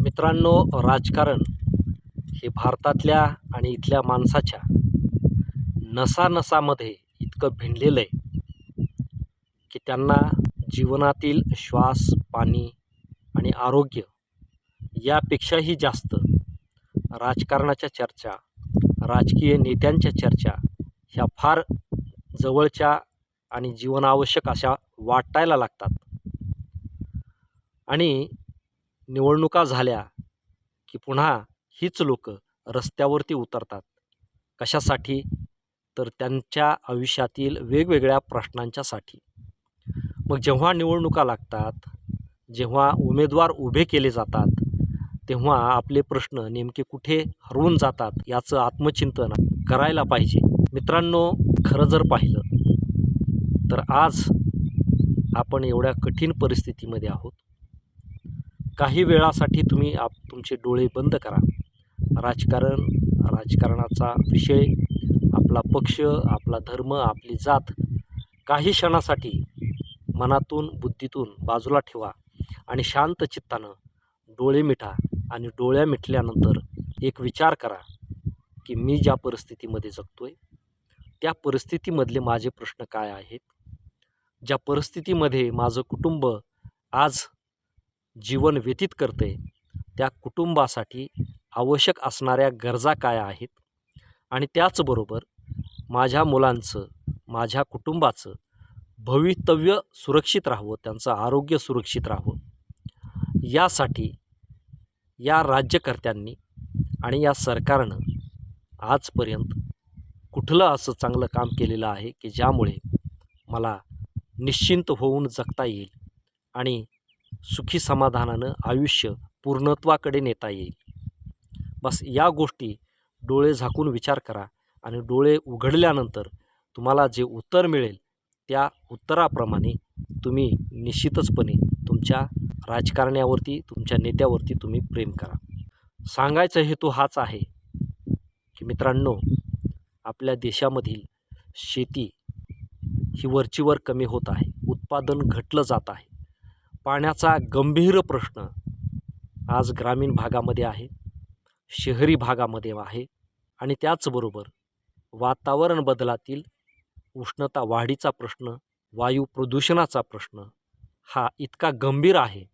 मित्रांनो राजकारण हे भारतातल्या आणि इथल्या माणसाच्या नसानसामध्ये इतकं भिनलेलं आहे की त्यांना जीवनातील श्वास पाणी आणि आरोग्य यापेक्षाही जास्त राजकारणाच्या चर्चा राजकीय नेत्यांच्या चर्चा ह्या फार जवळच्या आणि जीवनावश्यक अशा वाटायला लागतात. आणि निवडणुका झाल्या की पुन्हा हीच लोक रस्त्यावरती उतरतात. कशासाठी? तर त्यांच्या आयुष्यातील वेगवेगळ्या प्रश्नांच्यासाठी. मग जेव्हा निवडणुका लागतात जेव्हा उमेदवार उभे केले जातात तेव्हा आपले प्रश्न नेमके कुठे हरवून जातात याचं आत्मचिंतन करायला पाहिजे. मित्रांनो खरं जर पाहिलं तर आज आपण एवढ्या कठीण परिस्थितीमध्ये आहोत. काही वेळासाठी तुम्ही आप तुमचे डोळे बंद करा. राजकारण राजकारणाचा विषय आपला पक्ष आपला धर्म आपली जात काही क्षणासाठी मनातून बुद्धीतून बाजूला ठेवा आणि शांत चित्तानं डोळे मिठा आणि डोळ्या मिटल्यानंतर एक विचार करा की मी ज्या परिस्थितीमध्ये जगतो आहे त्या परिस्थितीमधले माझे प्रश्न काय आहेत? ज्या परिस्थितीमध्ये माझं कुटुंब आज जीवन व्यतीत करते त्या कुटुंबासाठी आवश्यक असणाऱ्या गरजा काय आहेत? आणि त्याचबरोबर माझ्या मुलांचं माझ्या कुटुंबाचं भवितव्य सुरक्षित राहावं त्यांचं आरोग्य सुरक्षित राहावं. यासाठी या राज्यकर्त्यांनी आणि या सरकारनं आजपर्यंत कुठलं असं चांगलं काम केलेलं आहे की ज्यामुळे मला निश्चिंत होऊन जगता येईल आणि सुखी समाधानानं आयुष्य पूर्णत्वाकडे नेता येईल. बस या गोष्टी डोळे झाकून विचार करा आणि डोळे उघडल्यानंतर तुम्हाला जे उत्तर मिळेल त्या उत्तराप्रमाणे तुम्ही निश्चितचपणे तुमच्या राजकारण्यावरती तुमच्या नेत्यावरती तुम्ही प्रेम करा. सांगायचा हेतू हाच आहे की मित्रांनो आपल्या देशामधील शेती ही वरचीवर कमी होत आहे. उत्पादन घटलं जात आहे. पाण्याचा गंभीर प्रश्न आज ग्रामीण भागामध्ये आहे शहरी भागामध्ये आहे आणि त्याचबरोबर वातावरण बदलातील उष्णता वाढीचा प्रश्न वायू प्रदूषणाचा प्रश्न हा इतका गंभीर आहे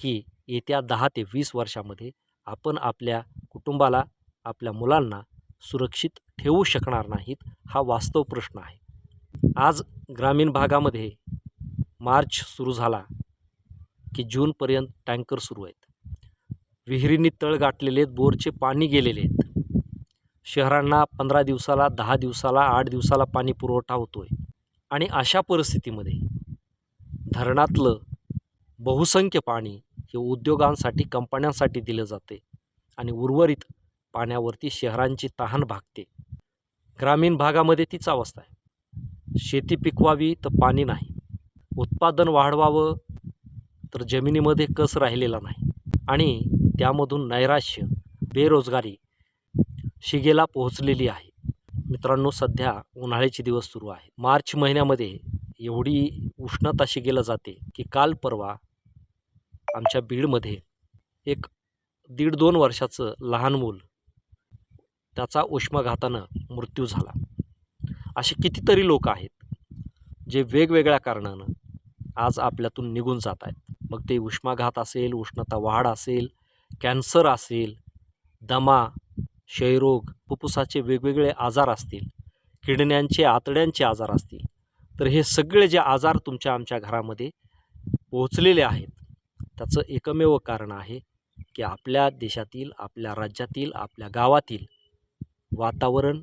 की येत्या दहा ते वीस वर्षामध्ये आपण आपल्या कुटुंबाला आपल्या मुलांना सुरक्षित ठेवू शकणार नाहीत हा वास्तव प्रश्न आहे. आज ग्रामीण भागामध्ये मार्च सुरू झाला. की जूनपर्यंत टँकर सुरू आहेत. विहिरींनी तळ गाठलेले आहेत बोरचे पाणी गेलेले आहेत. शहरांना पंधरा दिवसाला दहा दिवसाला आठ दिवसाला पाणी पुरवठा होतो आहे आणि अशा परिस्थितीमध्ये धरणातलं बहुसंख्य पाणी हे उद्योगांसाठी कंपन्यांसाठी दिलं जाते आणि उर्वरित पाण्यावरती शहरांची तहान भागते. ग्रामीण भागामध्ये तीच अवस्था आहे. शेती पिकवावी तर पाणी नाही. उत्पादन वाढवावं तर जमिनीमध्ये कस राहिलेला नाही. आणि त्यामधून नैराश्य बेरोजगारी शिगेला पोहोचलेली आहे. मित्रांनो सध्या उन्हाळ्याचे दिवस सुरू आहे. मार्च महिन्यामध्ये एवढी उष्णता शिगेला जाते की काल परवा आमच्या बीडमध्ये एक दीड दोन वर्षाचं लहान मूल त्याचा उष्माघातानं मृत्यू झाला. असे कितीतरी लोक आहेत जे वेगवेगळ्या कारणानं आज आपल्यातून निघून जात आहेत. मग ते उष्माघात असेल उष्णता वाढ असेल कॅन्सर असेल दमा क्षयरोग फुफ्फुसाचे वेगवेगळे आजार असतील किडण्यांचे आतड्यांचे आजार असतील. तर हे सगळे जे आजार तुमच्या आमच्या घरामध्ये पोहोचलेले आहेत त्याचं एकमेव कारण आहे की आपल्या देशातील आपल्या राज्यातील आपल्या गावातील वातावरण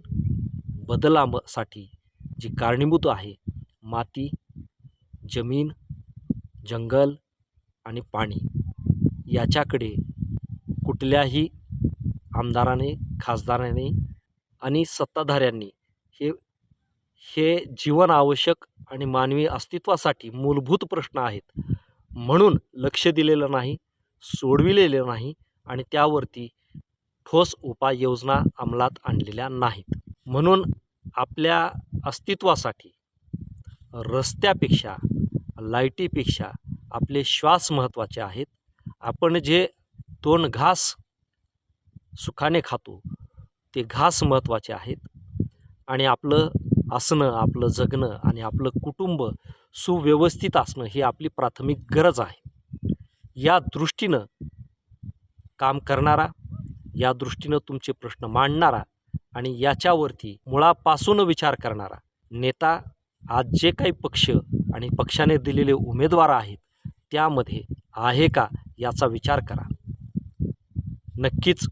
बदलासाठी जी कारणीभूत आहे माती जमीन जंगल आणि पाणी याच्याकडे कुठल्याही आमदाराने खासदाराने आणि सत्ताधाऱ्यांनी हे हे जीवन आवश्यक आणि मानवी अस्तित्वासाठी मूलभूत प्रश्न आहेत. म्हणून लक्ष दिलेलं नाही सोडविलेलं नाही आणि त्यावरती ठोस उपाययोजना अंमलात आणलेल्या नाहीत. म्हणून आपल्या अस्तित्वासाठी रस्त्यापेक्षा लाईटीपेक्षा आपले श्वास महत्त्वाचे आहेत. आपण जे दोन घास सुखाने खातो ते घास महत्त्वाचे आहेत. आणि आपलं असणं आपलं जगणं आणि आपलं कुटुंब सुव्यवस्थित असणं ही आपली प्राथमिक गरज आहे. या दृष्टीनं काम करणारा या दृष्टीनं तुमचे प्रश्न मांडणारा आणि याच्यावरती मुळापासून विचार करणारा नेता आज जे काही पक्ष आणि पक्षाने दिलेले उमेदवार आहेत त्यामध्ये आहे का याचा विचार करा. नक्कीच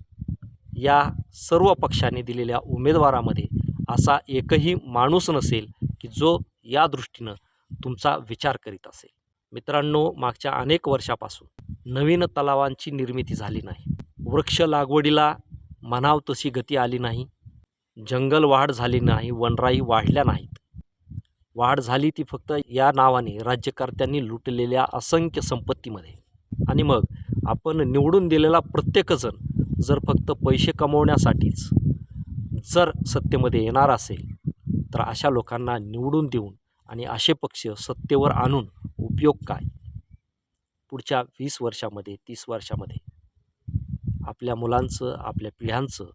या सर्व पक्षाने दिलेल्या उमेदवारामध्ये असा एकही माणूस नसेल की जो या दृष्टीनं तुमचा विचार करीत असेल. मित्रांनो मागच्या अनेक वर्षापासून नवीन तलावांची निर्मिती झाली नाही. वृक्ष लागवडीला म्हणाव तशी गती आली नाही. जंगल वाढ झाली नाही वनराई वाढल्या नाहीत. वाढ झाली ती फक्त या नावाने. राज्यकर्त्यांनी लुटलेल्या असंख्य संपत्तीमध्ये. आणि मग आपण निवडून दिलेला प्रत्येकजण जर फक्त पैसे कमवण्यासाठीच जर सत्तेमध्ये येणार असेल तर अशा लोकांना निवडून देऊन आणि असे पक्ष सत्तेवर आणून उपयोग काय? पुढच्या वीस वर्षामध्ये तीस वर्षामध्ये आपल्या मुलांचं आपल्या पिढ्यांचं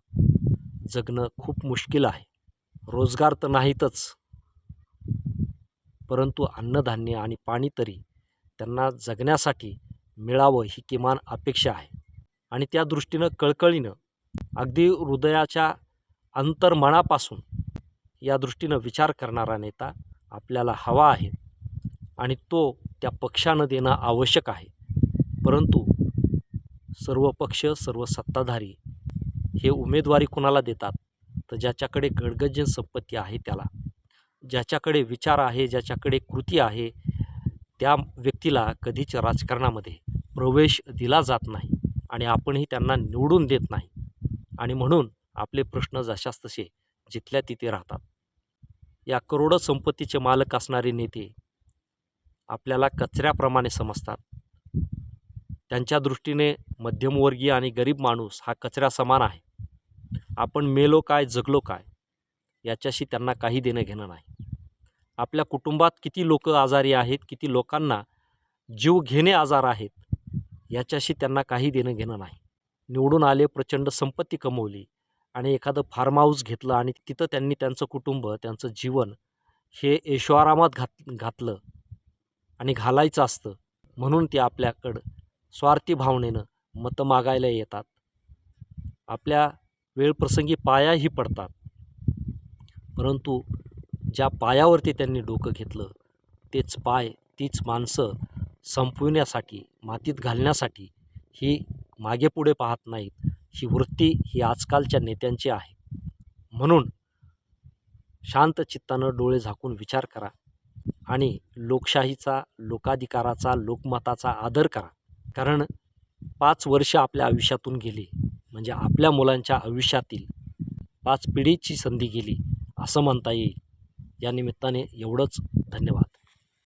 जगणं खूप मुश्किल आहे. रोजगार तर नाहीतच. परंतु अन्नधान्य आणि पाणी तरी त्यांना जगण्यासाठी मिळावं ही किमान अपेक्षा आहे. आणि त्या दृष्टीनं कळकळीनं अगदी हृदयाच्या अंतर्मनापासून या दृष्टीनं विचार करणारा नेता आपल्याला हवा आहे आणि तो त्या पक्षानं देणं आवश्यक आहे. परंतु सर्व पक्ष सर्व सत्ताधारी हे उमेदवारी कुणाला देतात? तर ज्याच्याकडे गडगजन संपत्ती आहे त्याला. ज्याच्याकडे विचार आहे ज्याच्याकडे कृती आहे त्या व्यक्तीला कधीच राजकारणामध्ये प्रवेश दिला जात नाही आणि आपणही त्यांना निवडून देत नाही. आणि म्हणून आपले प्रश्न जशास तसे जिथल्या तिथे राहतात. या करोडो संपत्तीचे मालक असणारे नेते आपल्याला कचऱ्याप्रमाणे समजतात. त्यांच्या दृष्टीने मध्यमवर्गीय आणि गरीब माणूस हा कचऱ्या समान आहे. आपण मेलो काय जगलो काय याच्याशी त्यांना काही देणं घेणं नाही. आपल्या कुटुंबात किती लोक आजारी आहेत किती लोकांना जीव घेणे आजार आहेत याच्याशी त्यांना काही देणं घेणं नाही. निवडून आले प्रचंड संपत्ती कमवली आणि एखादं फार्म हाऊस घेतलं आणि तिथं त्यांनी त्यांचं कुटुंब त्यांचं जीवन हे ऐशोआरामात घात घातलं आणि घालायचं असतं. म्हणून ते आपल्याकडं स्वार्थी भावनेनं मतं मागायला येतात. आपल्या वेळप्रसंगी पायाही पडतात. परंतु ज्या पायावरती त्यांनी डोकं घेतलं तेच पाय तीच माणसं संपविण्यासाठी मातीत घालण्यासाठी ही मागे पुढे पाहत नाहीत. ही वृत्ती ही आजकालच्या नेत्यांची आहे. म्हणून शांत चित्तानं डोळे झाकून विचार करा आणि लोकशाहीचा लोकाधिकाराचा लोकमताचा आदर करा. कारण पाच वर्ष आपल्या आयुष्यातून गेली म्हणजे आपल्या मुलांच्या आयुष्यातील पाच पिढीची संधी गेली. असं म्हणता येईल. या निमित्ताने एवढंच धन्यवाद.